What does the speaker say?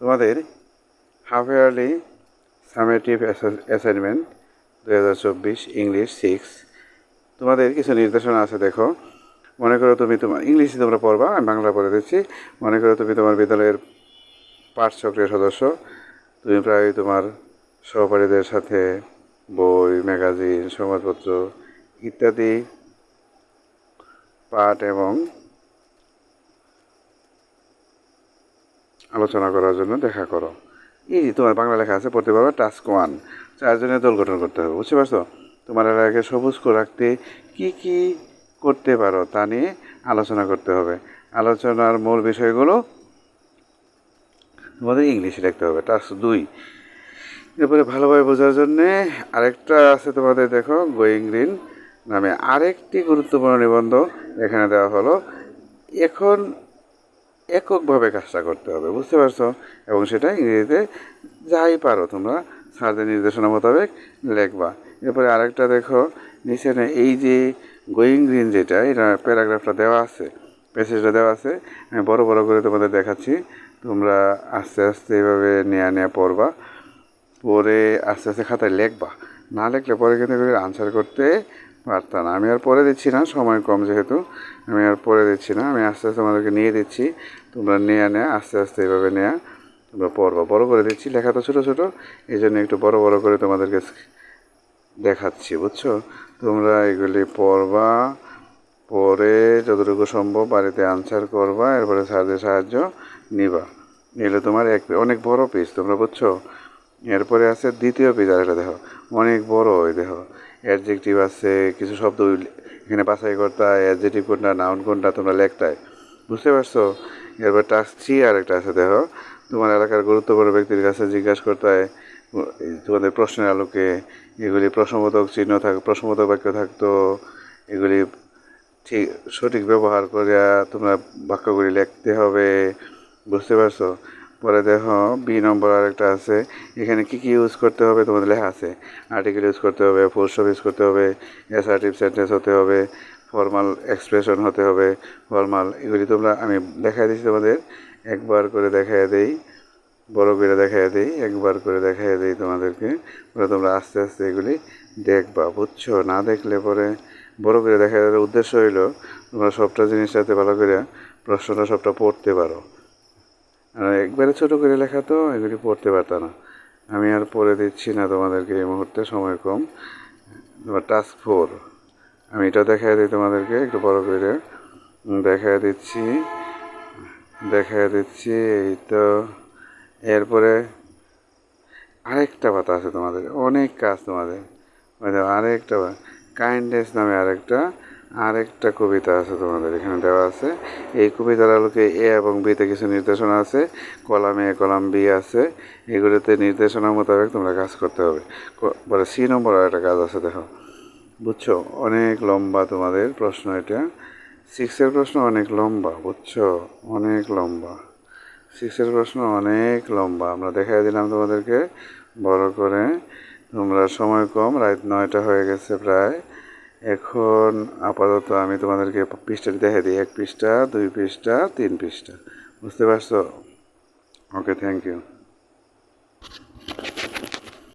তোমাদের half yearly summative assignment দু হাজার চব্বিশ ইংলিশ সিক্স তোমাদের কিছু নির্দেশনা আছে, দেখো। মনে করো তুমি তোমার ইংলিশে তোমরা পড়বা, আমি বাংলা পড়ে দিচ্ছি। মনে করো তুমি তোমার বিদ্যালয়ের পাঠচক্রের সদস্য। তুমি প্রায় তোমার সহপাঠীদের সাথে বই, ম্যাগাজিন, সংবাদপত্র ইত্যাদি পাঠ এবং আলোচনা করার জন্য দেখা করো। এই তোমার বাংলা লেখা আছে, পড়তে পারবে টাস্ক ওয়ান চারজনের দল গঠন করতে হবে, বুঝতে পারছ? তোমার এলাকাকে সবুজ রাখতে কী কী করতে পারো তা নিয়ে আলোচনা করতে হবে। আলোচনার মূল বিষয়গুলো তোমাদের ইংলিশে লিখতে হবে টাস্ক দুই। এরপরে ভালোভাবে বোঝার জন্যে আরেকটা আছে তোমাদের, দেখো গোয়িং গ্রিন নামে আরেকটি গুরুত্বপূর্ণ নিবন্ধ এখানে দেওয়া হলো। এখন এককভাবে কাজটা করতে হবে, বুঝতে পারছ? এবং সেটা ইংরেজিতে যাই পারো, তোমরা স্যারদের নির্দেশনা মোতাবেক লেখবা। এরপরে আরেকটা দেখো, নিচে এই যে গোয়িং গ্রিন যেটা, এটা প্যারাগ্রাফটা দেওয়া আছে প্যাসেজটা দেওয়া আছে, আমি বড় বড় করে তোমাদের দেখাচ্ছি। তোমরা আস্তে আস্তে এভাবে নেয়া নেয়া পড়বা পরে আস্তে আস্তে খাতায় লেখবা। না লেখলে পরে কিন্তু আনসার করতে পারতাম না। আমি আর পরে দিচ্ছি না, সময় কম যেহেতু। আমি আর পরে দিচ্ছি না, আমি আস্তে আস্তে তোমাদেরকে নিয়ে দিচ্ছি। তোমরা নেয়া নেয়া, আস্তে আস্তে এভাবে নেয়া। তোমরা পড়বা। বড় করে দিচ্ছি, লেখা তো ছোটো ছোটো। এই জন্য একটু বড় বড় করে তোমাদেরকে দেখাচ্ছি, বুঝছ? তোমরা এগুলি পড়বা পরে যতটুকু সম্ভব বাড়িতে আনসার করবা, এরপরে স্যারদের সাহায্য নিবা। নিলে তোমার এক অনেক বড় পিস তোমরা বুঝছ? এরপরে আছে দ্বিতীয় পেজ আর এটা দেখো, অনেক বড় ওই দেখো অ্যাডজেক্টিভ আছে, কিছু শব্দ এখানে বাছাই করতে অ্যাডজেক্টিভ কোনটা নাউন কোনটা, তোমরা লেখতায় বুঝতে পারছ? এরপর টাস্ক থ্রি আর একটা আছে দেখো, তোমার এলাকার গুরুত্বপূর্ণ ব্যক্তির কাছে জিজ্ঞাসা করতে হয় তোমাদের প্রশ্নের আলোকে, এগুলি প্রশ্নবোধক চিহ্ন থাক, প্রশ্নবোধক বাক্য থাকতো, এগুলি ঠিক, সঠিক ব্যবহার করে তোমরা বাক্যগুলি লিখতে হবে, বুঝতে পারছ? পরে দেখো বি নম্বর আরেকটা আছে। এখানে কী কী ইউজ করতে হবে তোমাদের লেখা আছে। আর্টিকেল ইউজ করতে হবে ফুলস্টপ ইউজ করতে হবে অ্যাসার্টিভ সেন্টেন্স হতে হবে ফর্মাল এক্সপ্রেশন হতে হবে ফর্মাল এগুলি তোমরা আমি দেখাই দিচ্ছি তোমাদের। একবার করে দেখাই দেই, বড় করে দেখাই দিই, একবার করে দেখাই দিই তোমাদেরকে। পরে তোমরা আস্তে আস্তে এগুলি দেখবা, বুঝছ? না দেখলে পরে বড় করে দেখা দেওয়ার উদ্দেশ্য হইল, তোমরা সবটা জিনিসটাতে ভালো করে প্রশ্নটা সবটা পড়তে পারো। আর একবারে ছোটো করে লেখা তো, এগুলি পড়তে পারতো না। আমি আর পড়ে দিচ্ছি না তোমাদেরকে এই মুহূর্তে, সময় কম। তোমার টাস্ক ফোর আমি এটা দেখাই দিই তোমাদেরকে, একটু বড় করে। দেখাই দিচ্ছি। দেখাই দিচ্ছি, এই তো। এরপরে আরেকটা পাতা আছে তোমাদের, অনেক কাজ তোমাদের। আরেকটা কাইন্ডনেস নামে আরেকটা। আরেকটা কবিতা আছে তোমাদের, এখানে দেওয়া আছে। এই কবিতার আলোকে এ এবং বিতে কিছু নির্দেশনা আছে, কলাম এ, কলাম বি আছে, এগুলোতে নির্দেশনা মোতাবেক তোমরা কাজ করতে হবে। পরে সি নম্বর একটা কাজ আছে, দেখো। বুঝছ? অনেক লম্বা তোমাদের প্রশ্ন এটা। সিক্সের প্রশ্ন অনেক লম্বা, বুঝছ? অনেক লম্বা। সিক্সের প্রশ্ন অনেক লম্বা। আমরা দেখাই দিলাম তোমাদেরকে, বড় করে। তোমরা সময় কম, রাত নয়টা হয়ে গেছে প্রায়। এখন আপাতত আমি তোমাদেরকে পৃষ্ঠাটি দেখে দিই। এক পৃষ্ঠা, দুই পৃষ্ঠা, তিন পৃষ্ঠা। বুঝতে পারছ? Okay thank you